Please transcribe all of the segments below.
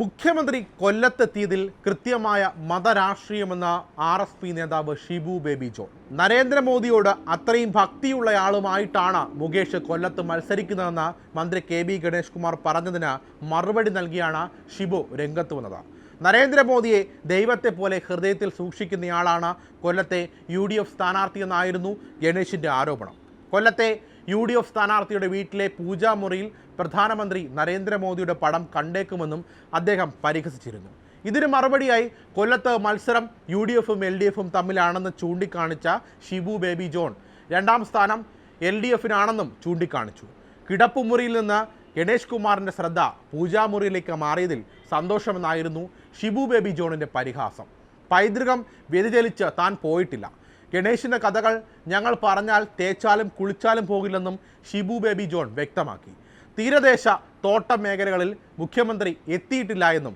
മുഖ്യമന്ത്രി കൊല്ലത്തെത്തിയതിൽ കൃത്യമായ മതരാഷ്ട്രീയമെന്ന R S P നേതാവ് ഷിബു ബേബി ജോൺ. നരേന്ദ്രമോദിയോട് അത്രയും ഭക്തിയുള്ളയാളുമായിട്ടാണ് മുകേഷ് കൊല്ലത്ത് മത്സരിക്കുന്നതെന്ന് മന്ത്രി കെ ബി ഗണേഷ് കുമാർ പറഞ്ഞതിന് മറുപടി നൽകിയാണ് ഷിബു രംഗത്ത് വന്നത്. നരേന്ദ്രമോദിയെ ദൈവത്തെ പോലെ ഹൃദയത്തിൽ സൂക്ഷിക്കുന്നയാളാണ് കൊല്ലത്തെ യു ഡി എഫ് സ്ഥാനാർത്ഥിയെന്നായിരുന്നു ഗണേഷിന്റെ ആരോപണം. കൊല്ലത്തെ യു ഡി എഫ് സ്ഥാനാർത്ഥിയുടെ വീട്ടിലെ പൂജാമുറിയിൽ പ്രധാനമന്ത്രി നരേന്ദ്രമോദിയുടെ പടം കണ്ടേക്കുമെന്നും അദ്ദേഹം പരിഹസിച്ചിരുന്നു. ഇതിന് മറുപടിയായി കൊല്ലത്ത് മത്സരം യു ഡി എഫും എൽ ഡി എഫും തമ്മിലാണെന്ന് ചൂണ്ടിക്കാണിച്ച ഷിബു ബേബി ജോൺ രണ്ടാം സ്ഥാനം എൽ ഡി എഫിനാണെന്നും ചൂണ്ടിക്കാണിച്ചു. കിടപ്പുമുറിയിൽ നിന്ന് ഗണേഷ് കുമാറിന്റെ ശ്രദ്ധ പൂജാമുറിയിലേക്ക് മാറിയതിൽ സന്തോഷമെന്നായിരുന്നു ഷിബു ബേബി ജോണിന്റെ പരിഹാസം. പൈതൃകം വ്യതിചലിച്ച് താൻ പോയിട്ടില്ല. ഗണേഷിന്റെ കഥകൾ ഞങ്ങൾ പറഞ്ഞാൽ തേച്ചാലും കുളിച്ചാലും പോകില്ലെന്നും ഷിബു ബേബി ജോൺ വ്യക്തമാക്കി. തീരദേശ തോട്ടം മേഖലകളിൽ മുഖ്യമന്ത്രി എത്തിയിട്ടില്ല എന്നും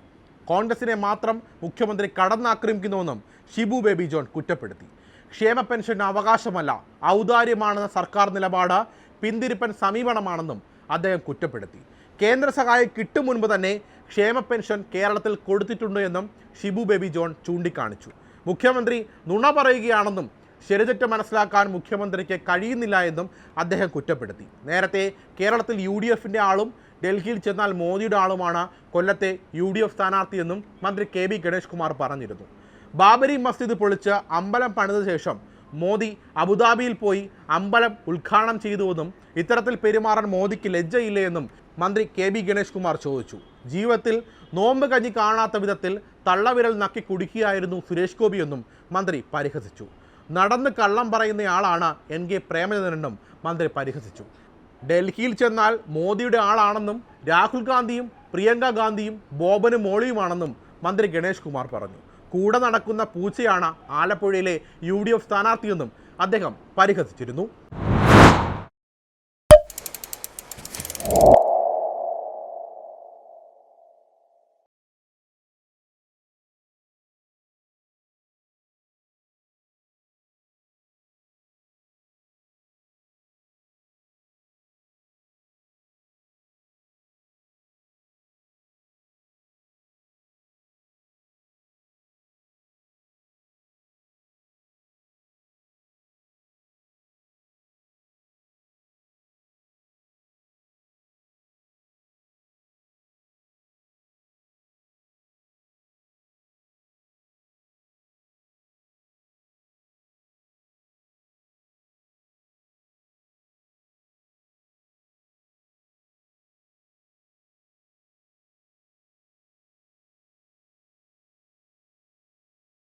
കോൺഗ്രസിനെ മാത്രം മുഖ്യമന്ത്രി കടന്നാക്രമിക്കുന്നുവെന്നും ഷിബു ബേബി ജോൺ കുറ്റപ്പെടുത്തി. ക്ഷേമ പെൻഷൻ അവകാശമല്ല ഔദാര്യമാണെന്ന സർക്കാർ നിലപാട് പിന്തിരിപ്പൻ സമീപനമാണെന്നും അദ്ദേഹം കുറ്റപ്പെടുത്തി. കേന്ദ്ര സഹായം കിട്ടും മുൻപ് തന്നെ ക്ഷേമ പെൻഷൻ കേരളത്തിൽ കൊടുത്തിട്ടുണ്ട് എന്നും ഷിബു ബേബി ജോൺ ചൂണ്ടിക്കാണിച്ചു. മുഖ്യമന്ത്രി നുണ പറയുകയാണെന്നും ശരിതെറ്റ് മനസ്സിലാക്കാൻ മുഖ്യമന്ത്രിക്ക് കഴിയുന്നില്ല എന്നും അദ്ദേഹം കുറ്റപ്പെടുത്തി. നേരത്തെ കേരളത്തിൽ യു ഡി എഫിന്റെ ആളും ഡൽഹിയിൽ ചെന്നാൽ മോദിയുടെ ആളുമാണ് കൊല്ലത്തെ യു ഡി എഫ് സ്ഥാനാർത്ഥിയെന്നും മന്ത്രി കെ ബി ഗണേഷ് കുമാർ പറഞ്ഞിരുന്നു. ബാബരി മസ്ജിദ് പൊളിച്ച് അമ്പലം പണിത ശേഷം മോദി അബുദാബിയിൽ പോയി അമ്പലം ഉദ്ഘാടനം ചെയ്തുവെന്നും ഇത്തരത്തിൽ പെരുമാറാൻ മോദിക്ക് ലജ്ജയില്ലേ എന്നും മന്ത്രി കെ ബി ഗണേഷ് കുമാർ ചോദിച്ചു. ജീവിതത്തിൽ നോമ്പ് കഞ്ഞി കാണാത്ത വിധത്തിൽ തള്ളവിരൽ നക്കി കുടിക്കുകയായിരുന്നു സുരേഷ് ഗോപിയെന്നും മന്ത്രി പരിഹസിച്ചു. നടന്ന് കള്ളം പറയുന്നയാളാണ് എൻ കെ പ്രേമചന്ദ്രനെന്നും മന്ത്രി പരിഹസിച്ചു. ഡൽഹിയിൽ ചെന്നാൽ മോദിയുടെ ആളാണെന്നും രാഹുൽ ഗാന്ധിയും പ്രിയങ്ക ഗാന്ധിയും ബോബനും മോളിയുമാണെന്നും മന്ത്രി ഗണേഷ് കുമാർ പറഞ്ഞു. കൂടെ നടക്കുന്ന പൂച്ചയാണ് ആലപ്പുഴയിലെ യു ഡി എഫ് സ്ഥാനാർത്ഥിയെന്നും അദ്ദേഹം പരിഹസിച്ചിരുന്നു.